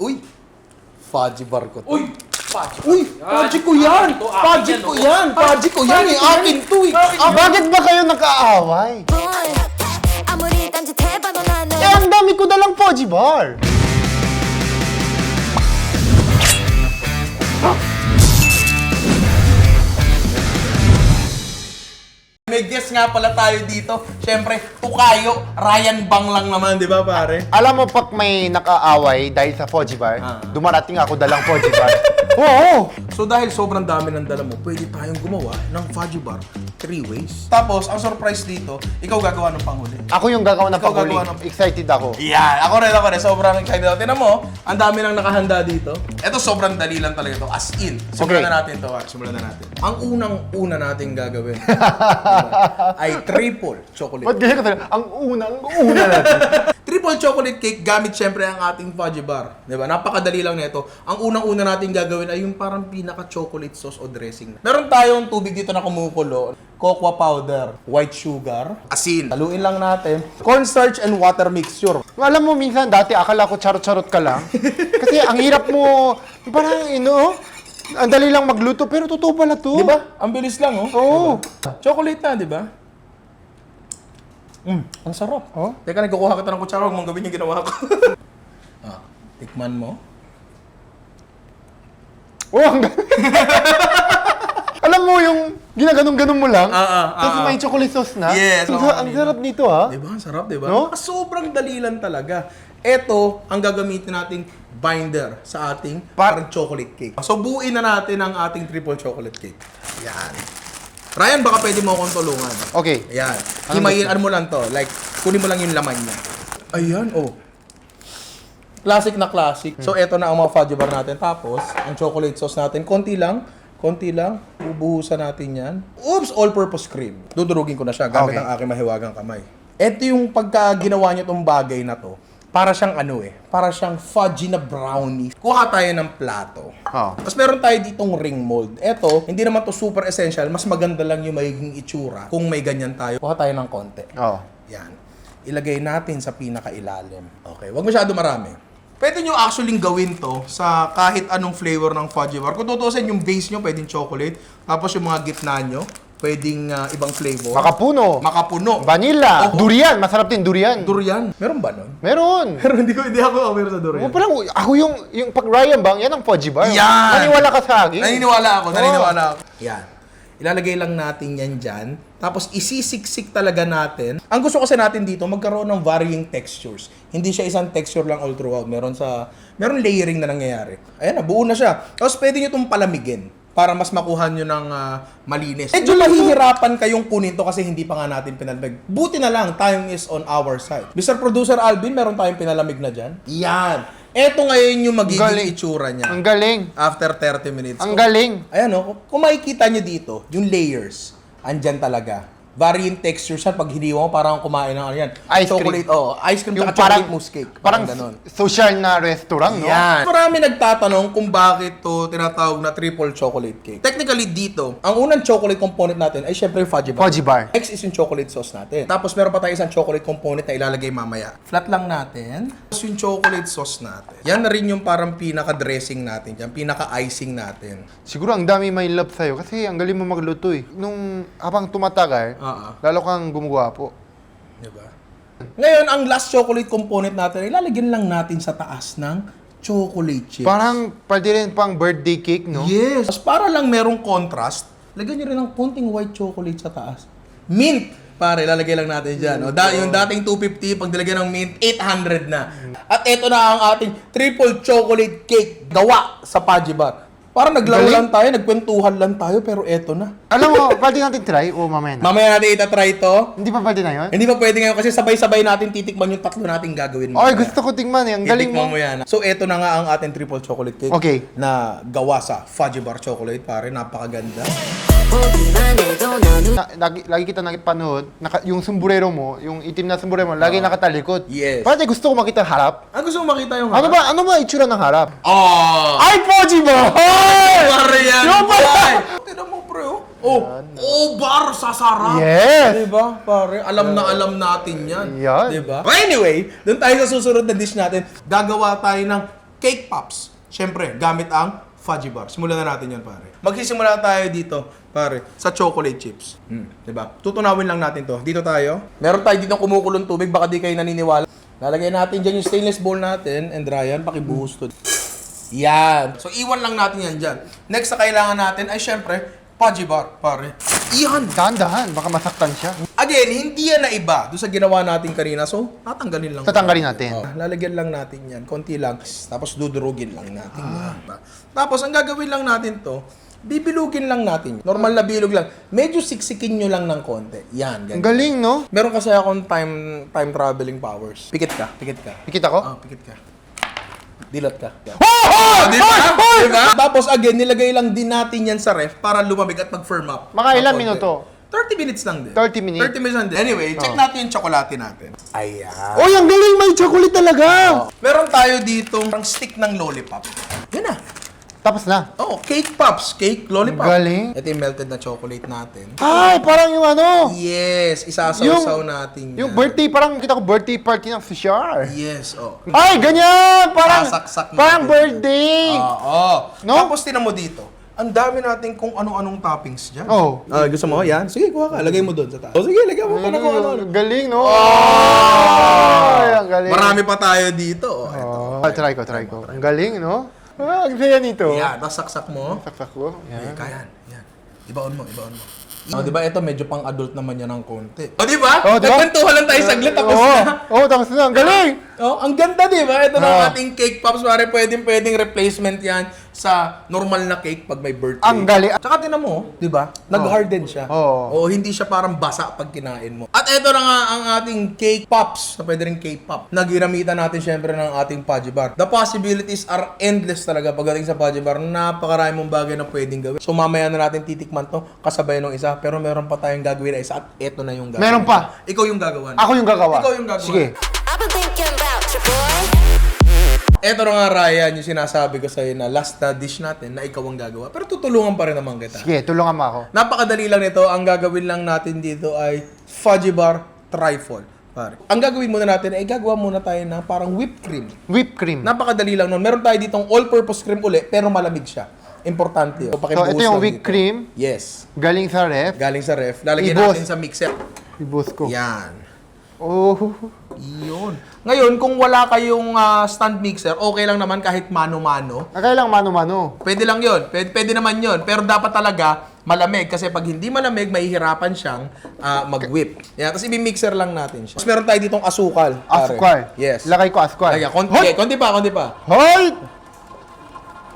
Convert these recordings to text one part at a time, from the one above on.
Uy! Fudgy bar ko to. Uy! Fudgy. Uy! Fudgy ko yan! Ito, akin Fudgy yan, ko oh. yan! Fudgy ko yan eh! Akin to eh! Ah, bakit ba kayo nakaaway? boy 아무리 딴짓해봐도 나는 Eh, ang dami ko dalang Poji Bar. May guest nga pala tayo dito. Siyempre, Tukayo, Ryan Bang lang naman, di ba pare? Alam mo, pag may nakaaway dahil sa Poji Bar, Ah. dumarating ako dalang Poji Bar. Oo! So dahil sobrang dami ng dala mo, pwede tayong gumawa ng Fudgy Bar three ways. Tapos, ang surprise dito, ikaw gagawa ng panghuli. Ako yung gagawa ng Ikaw panghuli. gagawa ng- Excited ako. Yan, ako rin, ako rin. Sobrang excited ako. Tinan mo, ang dami nang nakahanda dito. Ito sobrang dali lang talaga ito. As in. Simulan Okay. na natin to. Simulan na natin. Ang unang-una natin gagawin ay triple chocolate. Ba't ganyan ka talaga? Ang una, ang una natin. Triple chocolate cake gamit syempre ang ating fudgy bar. 'Di ba? Napakadali lang nito. Ang unang-una natin gagawin ay yung parang pinaka-chocolate sauce o dressing. Meron tayong tubig dito na kumukulo. Cocoa powder, white sugar, asin. Haluin lang natin. Cornstarch and water mixture. Alam mo, minsan dati akala ko charot-charot ka lang. Kasi ang hirap mo, parang ino, ang dali lang magluto, pero totoo pala to. Di ba? Ang bilis lang, oh. Oo. Chocolate na, di ba? Mm, ang sarap. Oh? Teka, nagkukuha kita ng kutsara. Huwag mong gawin yung ginawa ko. ah, tikman mo. Oh, ang Alam mo yung ginaganong-ganon mo lang, Ah, ah, tapos ah, ah. may chocolate sauce na. Yes, Ang, oo, sa- ang kanina. sarap nito ha. Di ba? Ang sarap, di ba? No? Sobrang dali lang talaga. Ito ang gagamitin nating binder sa ating Pa- parang chocolate cake. So, buuin na natin ang ating triple chocolate cake. Yan. Ryan, baka pwede mo akong tulungan. Okay. Ayan. Ano Himayin, ano mo lang to. Like, kunin mo lang yung laman niya. Ayan, oh. Classic na classic. So, eto na ang mga fudgy bar natin. Tapos, ang chocolate sauce natin, konti lang. Konti lang. Ubuhusan natin yan. Oops! All-purpose cream. Dudurugin ko na siya gamit Okay. ang aking mahiwagang kamay. Ito yung pagka ginawa niyo tong bagay na to. Para siyang ano eh. Para siyang fudgy na brownie. Kuha tayo ng plato. Oo. Tapos meron tayo ditong ring mold. Eto, hindi naman to super essential. Mas maganda lang yung magiging itsura kung may ganyan tayo. Kuha tayo ng konti. Oh. Yan. Ilagay natin sa pinakailalim. Okay, wag masyado marami. Pwede nyo actually gawin to sa kahit anong flavor ng fudgy bar. Kung tutusin, yung base nyo pwedeng chocolate. Tapos yung mga gitna nyo, pwedeng ah, ibang flavor. Makapuno. Makapuno. Vanilla. Oo. Durian. Masarap din durian. Durian. Meron ba nun? Meron. Pero hindi ko, hindi ako aware sa durian. Oh, parang ako yung yung pag Ryan Bang, yan ang Poji Bar. Yan! Naniwala ka sa akin. Naniniwala ako, naniniwala ako. Yan. Ilalagay lang natin yan dyan. Tapos isisiksik talaga natin. Ang gusto kasi natin dito, magkaroon ng varying textures. Hindi siya isang texture lang all throughout. Meron sa, meron layering na nangyayari. Ayan na, buo na siya. Tapos pwede nyo itong palamigin para mas makuha nyo ng ah, malinis. Medyo mahihirapan kayong kunin to kasi hindi pa nga natin pinalamig. Buti na lang, time is on our side. Mr. Producer Alvin, meron tayong pinalamig na dyan. Yan. Eto ngayon yung magiging Galing. itsura niya. Ang galing. After 30 minutes. Ang galing. Ayan o, kung makikita nyo dito, yung layers, andyan talaga. Varying texture siya pag hiniwa mo, parang kumain ng ano yan. Ice chocolate, oh, ice cream Yung parang, chocolate mousse cake. parang ganun. social na restaurant, no? Yan. Marami nagtatanong kung bakit to tinatawag na triple chocolate cake. Technically dito, ang unang chocolate component natin ay syempre yung fudgy bar. Poji Bar. Next is yung chocolate sauce natin. Tapos meron pa tayo isang chocolate component na ilalagay mamaya. Flat lang natin. Tapos yung chocolate sauce natin. Yan na rin yung parang pinaka-dressing natin dyan. Pinaka-icing natin. Siguro ang dami may love sa'yo kasi ang galing mo magluto eh. Nung habang tumatagal, Oo. lalo kang gumagawa po. Diba? Ngayon, ang last chocolate component natin, ilalagyan lang natin sa taas ng chocolate chips. Parang pwede rin pang birthday cake, no? Yes. Tapos para lang merong contrast, lagyan nyo rin ng konting white chocolate sa taas. Mint! Pare, lalagay lang natin dyan. O, da, yung dating 250, pag nilagyan ng mint, 800 na. At ito na ang ating triple chocolate cake gawa sa Pudgy Bar. Parang naglaro Galing. lang tayo, nagkwentuhan lang tayo, pero eto na. Alam mo, pwede natin try o mamaya na. Mamaya natin itatry to. Hindi pa pwede na yun? Hindi pa pwede ngayon kasi sabay-sabay natin titikman yung tatlo nating gagawin mo. Okay, gusto ko tingnan eh. Ang galing Titikman mo mo. yan. So, eto na nga ang ating triple chocolate cake. Okay. Na gawa sa Fudgy Bar Chocolate, pare. Napakaganda. 보기만 해도 넌 Na, lagi, lagi kita nakipanood, naka, yung sombrero mo, yung itim na sombrero mo, lagi nakatalikod. Yes. Pwede gusto ko makita ang harap. Ah, gusto mo makita yung Ano ba, ano ba itsura ng harap? Oh! Ay, Poji ba? Pare yan! Yung pala! Tignan mo, pre, oh. Oh, oh, bar sa sarap. Yes! Diba, pare? Alam na alam natin yan. Yan. Diba? But anyway, dun tayo sa susunod na dish natin. Gagawa tayo ng cake pops. Siyempre, gamit ang fudgy bar. Simulan na natin yan, pare. Magsisimula tayo dito, pare, sa chocolate chips. Hmm, 'di ba? Tutunawin lang natin 'to. Dito tayo. Meron tayo dito kumukulong tubig, baka di kayo naniniwala. Lalagay natin diyan yung stainless bowl natin and Ryan, pakibuhos to. Yan. So, iwan lang natin yan dyan. Next na kailangan natin ay syempre, fudgy bar, pare. Iyan. Dahan-dahan, baka masaktan siya. Again, hindi yan na iba doon sa ginawa natin kanina. So, tatanggalin lang. Tatanggalin natin. Oh, lalagyan lang natin yan. Konti lang. Tapos dudurugin lang natin. yan. Tapos, ang gagawin lang natin to, bibilugin lang natin. Normal na bilog lang. Medyo siksikin nyo lang ng konti. Yan, Ang galing, no? Meron kasi akong time time traveling powers. Pikit ka, pikit ka. Pikit ako? Oh, pikit ka. Dilat ka. Oh, oh, di ba? Di ba? Tapos again, nilagay lang din natin yan sa ref para lumamig at mag-firm up. Mga Ng ilang konti. minuto? 30 minutes lang din. 30 minutes? 30 minutes lang din. Anyway, check Oh. natin yung tsokolate natin. Ayan. Oy, ang galing! May chocolate talaga! Oh. Meron tayo dito ang stick ng lollipop. Yan na. Tapos na. Oh, cake pops. Cake lollipop. Galing. Ito yung melted na chocolate natin. Ay, parang yung ano! Yes, isasaw-saw natin yan. Yung birthday, parang kita ko birthday party ng Fishar. Yes, oh. Ay, ganyan! Parang, Sasaksak parang natin. birthday! Oo. No? Tapos tinan mo dito. Ang dami natin kung ano-anong toppings dyan. Oh. Ah, gusto mo? Yan. Sige, kuha ka. Lagay mo doon sa taas. Oh, sige, lagay mo pa na kung ano-ano. Ang galing, no? Oh! Ay, ang galing. Marami pa tayo dito. Oh, ito. Oh, try ko, try ko. Ang galing, no? Ah, ang saya nito. Yan, tapos saksak mo. Saksak ko. Okay, Yan. kaya. Yan. Ibaon mo, ibaon mo. Oh, di ba ito medyo pang adult naman yan ng konti. Oh, di ba? Oh, di ba? Nagkwentuhan lang tayo saglit tapos Oo. na. Oo, tapos na. Ang galing! Oh, ang ganda, di ba? Ito na ang Oh. ating cake pops. Pare, pwedeng pwedeng replacement yan sa normal na cake pag may birthday. Ang galing. Tsaka tinan mo, di ba? Nag-harden siya. Oo. Oo, hindi siya parang basa pag kinain mo. At ito na nga ang ating cake pops, na pwede rin cake pop, na ginamitan natin syempre ng ating Pudgy Bar. The possibilities are endless talaga pagdating sa Pudgy Bar. Napakarami mong bagay na pwedeng gawin. So mamaya na natin titikman to, kasabay nung isa, pero meron pa tayong gagawin na isa at ito na yung gagawin. Meron pa? Ikaw yung gagawa. Ako yung gagawa. Ikaw yung gagawa. Sige. I've been thinking. Eto na nga Ryan, yung sinasabi ko sa'yo na last na dish natin na ikaw ang gagawa. Pero tutulungan pa rin naman kita. Sige, tulungan mo ako. Napakadali lang nito. Ang gagawin lang natin dito ay fudgy bar trifle. Pare. Ang gagawin muna natin ay gagawa muna tayo ng parang whipped cream. Whipped cream. Napakadali lang nun. Meron tayo ditong all-purpose cream uli, pero malamig siya. Importante yun. So, ito yung whipped cream. Yes. Galing sa ref. Galing sa ref. Lalagyan Ibos. natin sa mixer. Ibus ko. Yan. Oh. Yun. Ngayon, kung wala kayong ah, stand mixer, okay lang naman kahit mano-mano. Nakailang mano-mano. Pwede lang yun. Pwede, pwede naman yun. Pero dapat talaga malamig. Kasi pag hindi malamig, mahihirapan siyang ah, mag-whip. Yan. Tapos i-mixer lang natin siya. Tapos meron tayo ditong asukal. pare. Asukal. Yes. Lagay ko asukal. Lagyan. Konti, Hoy! konti pa, konti pa. Hoy!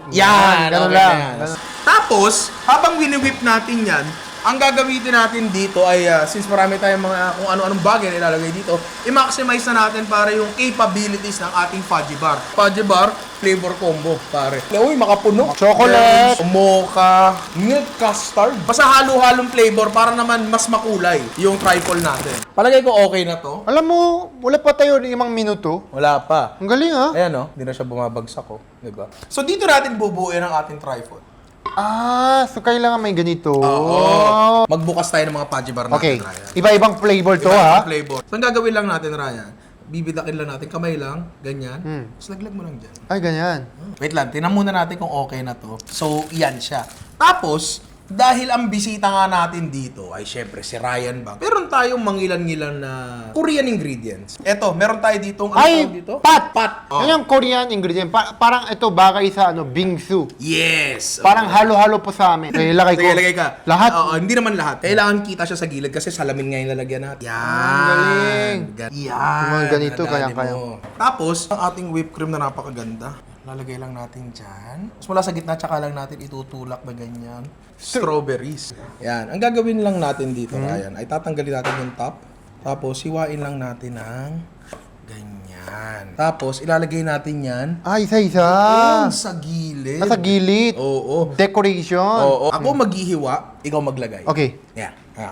Yan. ganun okay lang. yan. Ganun. Tapos, habang wini-whip natin yan, ang gagamitin natin dito ay, ah, since marami tayong mga kung ano-anong bagay na ilalagay dito, i-maximize na natin para yung capabilities ng ating fudgy bar. Fudgy bar, flavor combo, pare. Uy, makapuno. Chocolate. Yes, mocha, milk custard. Basta halo-halong flavor para naman mas makulay yung trifle natin. Palagay ko okay na to. Alam mo, wala pa tayo limang minuto. Wala pa. Ang galing ah. Ayan o, hindi na siya bumabagsak ko. Diba? So dito natin bubuuin ang ating trifle. Ah, so kailangan may ganito. Oo. Magbukas tayo ng mga fudgy bar natin, Okay. Ryan. Iba-ibang flavor to Iba-ibang ha. flavor. So, ang gagawin lang natin, Ryan, bibidakin lang natin, kamay lang, ganyan. Hmm. Tapos laglag mo lang dyan. Ay, ganyan. Wait lang, tinan muna natin kung okay na to. So, yan siya. Tapos, dahil ang bisita nga natin dito ay syempre si Ryan Bang. Meron tayong mangilan-ngilan na Korean ingredients. Eto, meron tayo ditong ano Ay, tawag dito? pat! Pat. Oh. Yan yung Korean ingredient. Pa- parang ito bagay sa ano, bingsu. Yes. Parang halo-halo po sa amin. Okay, lagay ko. Sige, lagay ka. Lahat? Oo, hindi naman lahat. Kailangan kita siya sa gilid kasi salamin nga yung lalagyan natin. Yan. Galing. Gan- Yan. Yung mga ganito, Nadali kayang-kaya. mo. Tapos, ang ating whipped cream na napakaganda. Lalagay lang natin dyan. Tapos mula sa gitna, tsaka lang natin itutulak na ganyan. Strawberries. Yan. Ang gagawin lang natin dito, Hmm? Ryan, ay tatanggalin natin yung top. Tapos, siwain lang natin ng ganyan. Tapos, ilalagay natin yan Ah, isa-isa. Yan, sa gilid. Nasa gilid. Oo. Decoration. Oo. Ako maghihiwa, ikaw maglagay. Okay. Yeah. yeah.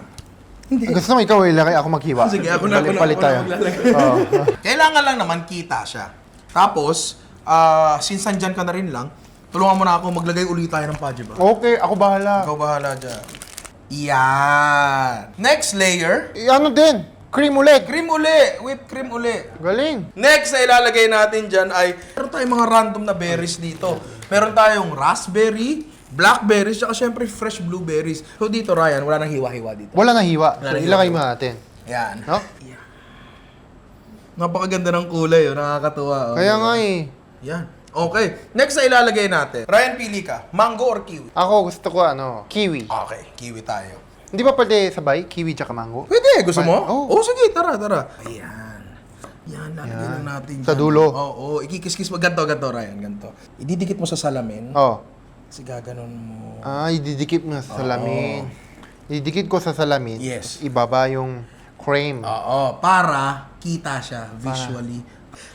Gusto mo ikaw ilagay, ako maghiwa. Sige, ako na, ako na, Palit ako na tayo. maglalagay. Oo. Kailangan lang naman kita siya. Tapos, ah since nandyan ka na rin lang, tulungan mo na ako maglagay ulit tayo ng pudgy bar. Okay, ako bahala. Ikaw bahala dyan. Yan. Next layer. Eh, ano din? Cream ulit. Cream uli! Whipped cream uli. Galing. Next na ilalagay natin dyan ay, meron tayong mga random na berries dito. Meron tayong raspberry, blackberries, tsaka syempre fresh blueberries. So dito, Ryan, wala nang hiwa-hiwa dito. Wala nang hiwa. Wala So, ilagay mo natin. Yan. No? Napakaganda ng kulay, oh. nakakatuwa. Oh. Kaya nga eh. Yan. Okay. Next na ilalagay natin. Ryan, pili ka. Mango or kiwi? Ako gusto ko ano, kiwi. Okay, kiwi tayo. Hindi ba pwede sabay? Kiwi tsaka mango? Pwede, gusto mo? Oo. Oo, sige, tara, tara. Ayan. Yan, lalagyan Yan. lang natin Sa dyan. dulo. Oo, oo. ikikis-kis mo. Ganto, ganto, Ryan, ganto. Ididikit mo sa salamin. Oh. Kasi gaganon mo. Ah, ididikit mo sa salamin. Ididikit ko sa salamin. Yes. tapos Ibaba yung cream. Oo, para kita siya visually.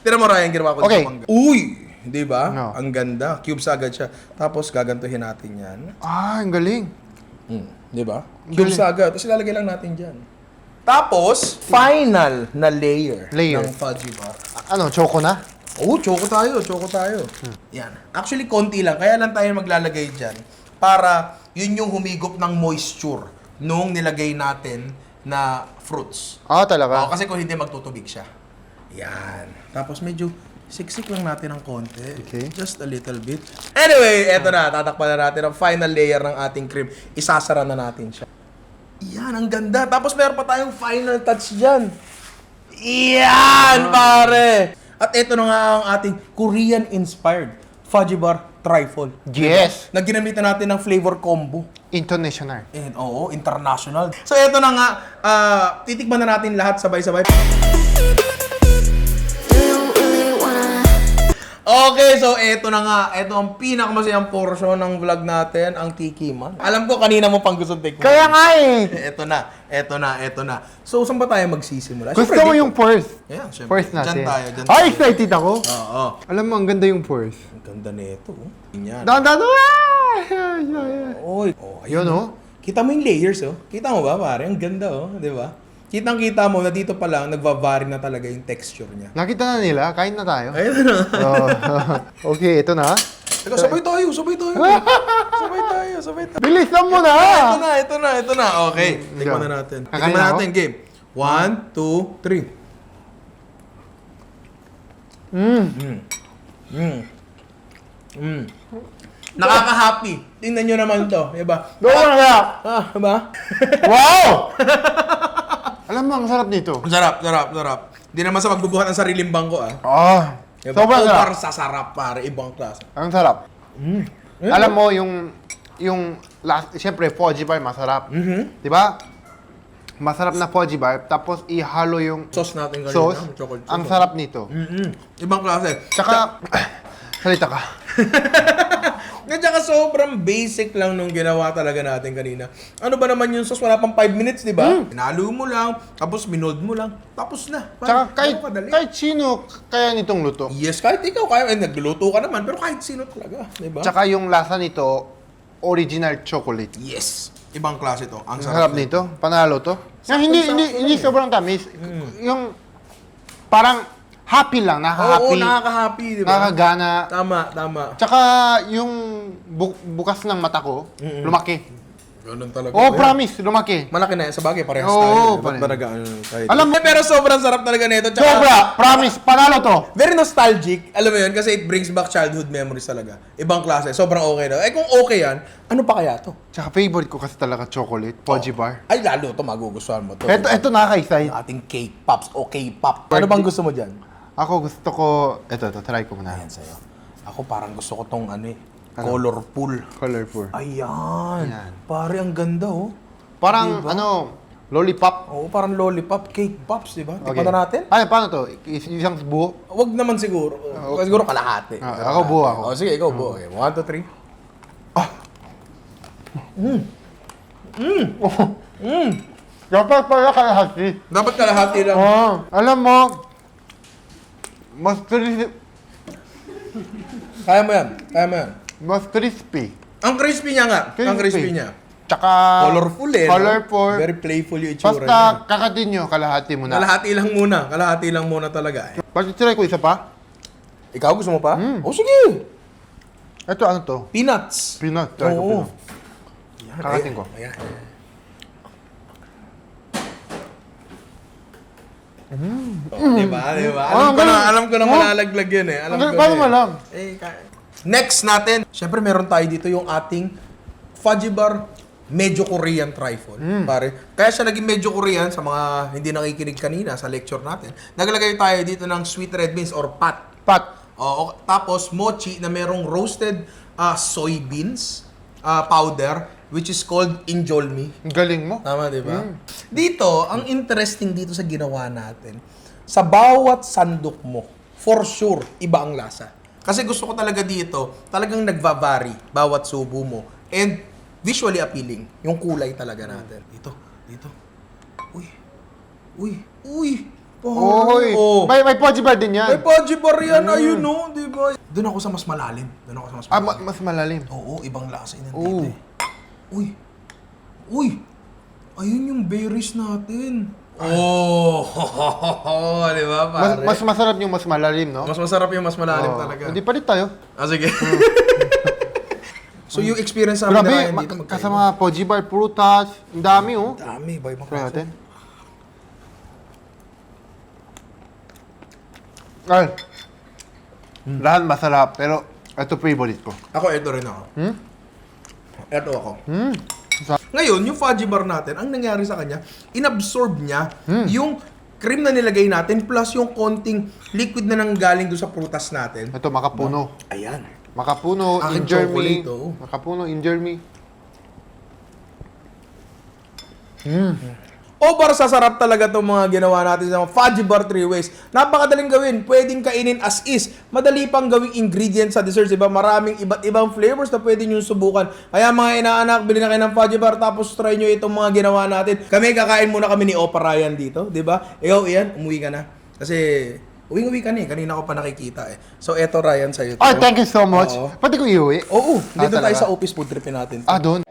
Tira mo, Ryan, ginawa ko Okay. dito Uy! Di ba? No. Ang ganda. Cubes agad siya. Tapos gagantuhin natin yan. Ah, ang galing. Mm, di ba? Cubes agad. Tapos ilalagay lang natin dyan. Tapos, final na layer, Layer. ng fudgy bar. Ano, choco na? Oo, choco tayo, choco tayo. Hmm. Yan. Actually, konti lang. Kaya lang tayo maglalagay dyan para yun yung humigop ng moisture nung nilagay natin na fruits. Ah, Oo, talaga? kasi kung hindi magtutubig siya. Yan. Tapos medyo siksik lang natin ng konti. Okay. Just a little bit. Anyway, eto na. Tatakpan na natin ang final layer ng ating cream. Isasara na natin siya. Yan, ang ganda. Tapos meron pa tayong final touch dyan. Yan, pare! At ito na nga ang ating Korean-inspired fudgy bar trifle. Yes. Na ginamitan natin ng flavor combo. International. And, oo, international. So, ito na nga, ah, titikman na natin lahat sabay-sabay. Okay, so ito na nga. Ito ang pinakamasayang portion ng vlog natin, ang tiki man. Alam ko kanina mo pang gusto tikman. Kaya nga eh. Ito na, ito na, ito na. So, saan ba tayo magsisimula? Gusto Siyempre, mo dito. yung first. Yeah, syempre. First natin. Diyan tayo, diyan Ay, tayo. excited ako. Oo. Alam mo, ang ganda yung first. Ang ganda nito. oh. Yan. Dan, dan, ah! Yeah, yeah, yeah. Oy. Oh, Yun, oh. Kita mo yung layers, oh. Kita mo ba, pare? Ang ganda, oh. Di ba? Kitang-kita mo na dito pa lang, nagva-vary na talaga yung texture niya. Nakita na nila, kain na tayo. Ayun na. Oh. okay, ito na. Teka, sabay tayo, sabay tayo. sabay tayo, sabay tayo. Bilisan mo na! Ito na, ito na, ito na. Okay, Mm, tikman na natin. Tikman ako? natin, game. One, two, three. Mm. Mm. Mm. Mm. Nakaka-happy. Tingnan nyo naman to, di ba? Go na! Ah, di ba? Wow! Alam mo, ang sarap nito. Ang sarap, sarap, sarap. Hindi naman sa magbubuhat ng sariling bangko, ah. Ah, Diba? sobrang sarap. Over sa sarap, pare. Ibang klase. Ang sarap. Mm. Alam mo, yung, yung, last, siyempre, Foji bar, masarap. Mhm. Di ba? Masarap na Foji bar, tapos ihalo yung Sauce natin kanina. sauce. chocolate Ang sauce. sarap nito. Mm-mm. Ibang klase. Tsaka, salita ka. At saka sobrang basic lang nung ginawa talaga natin kanina. Ano ba naman yung sauce? Wala pang 5 minutes, di ba? Pinalo mo lang, tapos minold mo lang, tapos na. Tsaka Parang, kahit, kahit sino kaya nitong luto. Yes, kahit ikaw, kaya, eh, nagluluto ka naman, pero kahit sino talaga, di ba? Tsaka yung lasa nito, original chocolate. yes, ibang klase to. Ang sarap na- nito. Panalo to. Yung hindi, hindi, hindi eh. sobrang tamis. Yung parang happy lang, Oo, nakaka-happy. nakaka-happy, di ba? nakakagana. Tama, tama. Tsaka yung bu- bukas ng mata ko, lumaki. Ganun talaga. Oh, promise, lumaki. Malaki na yan. Sa bagay, parehas Oo, tayo. Ba't pareho. ba nag-ano tayo? Alam mo- pero sobrang sarap talaga nito. Tsaka, Sobra, promise, panalo to. Very nostalgic. Alam mo yun, kasi it brings back childhood memories talaga. Ibang klase. Sobrang okay na. Eh kung okay yan, ano pa kaya to? Tsaka favorite ko kasi talaga chocolate, Poji bar. Ay, lalo to magugustuhan mo to. Ito, ito nakaka-excite. Yung ating cake pops o K-pop. Ano bang gusto mo dyan? Ako gusto ko, ito, ito, try ko muna. Ayan sa'yo. Ako parang gusto ko tong ano eh. Colorful. Colorful. Ayan. Ayan. Pare, ang ganda oh. Parang, Diba? ano, lollipop. Oo, parang lollipop, cake pops, di ba? Tikman na natin? Ay, paano to? Is- Isang buo? Wag naman siguro. Siguro kalahati. Ah, ako buo ako. Oh, sige, ikaw buo. Okay. One, two, three. Dapat pala kalahati. Dapat kalahati lang. Oh, alam mo, mas crispy, Kaya mo yan. Kaya mo yan. mas crispy. Ang crispy niya nga. Ang crispy niya. Tsaka, Colorful eh. no? Colorful. Very playful yung itsura Basta, niya. kakatin nyo, kalahati mo na. Kalahati lang muna. Kalahati lang muna talaga. Bakit try ko isa pa? Ikaw gusto mo pa? Mm. Oh, sige. Ito, ano to? Peanuts. Peanut. Try ko Oo. peanut. Yan, Kakatin ko. Ayan. Oh, di ba? Di ba? Alam ko na, alam ko na malalaglag yun eh. Alam ko paano mo alam? Eh, ka- Next natin, syempre meron tayo dito yung ating fudgy bar medyo Korean trifle. Hmm. Pare. Kaya siya naging medyo Korean sa mga hindi nakikinig kanina sa lecture natin. Naglagay tayo dito ng sweet red beans or pat. Pat. Oo, tapos mochi na merong roasted ah, soybeans ah, powder which is called injolmi. Ang galing mo. Tama, di ba? Dito, ang interesting dito sa ginawa natin, sa bawat sandok mo, for sure, iba ang lasa. Kasi gusto ko talaga dito, talagang nagva-vary bawat subo mo. And visually appealing, yung kulay talaga natin. Dito, dito. Uy. Uy. Uy. Oy. Oh. May, may Poji bar din May yan. Poji bar yan, ayun no, di ba? Doon ako sa mas malalim. Doon ako sa mas Ah, malalim. ma- mas malalim. Oo, ibang lasa yun Oo. nandito eh. Uy! Uy! Ayun yung berries natin. Oh! di ba, Mas, pare? mas masarap yung mas malalim, no? Mas masarap yung mas malalim Oo. talaga. Hindi palit tayo. Ah, sige. so, yung experience namin Grabe, na Ryan ma- dito, magkaiba. kasama Poji bar, prutas, ang dami, oh. Dami, ba ibang Try natin. Ay. Lahat masarap, pero ito favorite ko. Ako, ito rin ako. Hmm? Ito ako. Hmm. Ngayon, yung fudgy bar natin, ang nangyari sa kanya, inabsorb niya Hmm. yung cream na nilagay natin plus yung konting liquid na nanggaling doon sa prutas natin. Ito, makapuno. Ayan. Makapuno, Aking injure me. oh. Makapuno, injure me. O para sa sarap talaga itong mga ginawa natin sa mga fudgy bar three ways. Napakadaling gawin. Pwedeng kainin as is. Madali pang gawing ingredients sa desserts. Diba? Maraming iba't ibang flavors na pwede nyo subukan. Kaya mga inaanak, bilhin na kayo ng fudgy bar tapos try nyo itong mga ginawa natin. Kami, kakain muna kami ni Opa Ryan dito. Diba? Ikaw, Ian, umuwi ka na. Kasi, uwing-uwi ka na eh. Kanina ko pa nakikita eh. So, eto Ryan sa'yo. to. Oh, thank you so much. Oo. Pwede ko iuwi? Oo, dito tayo talaga? sa office food tripin natin. Ah, doon.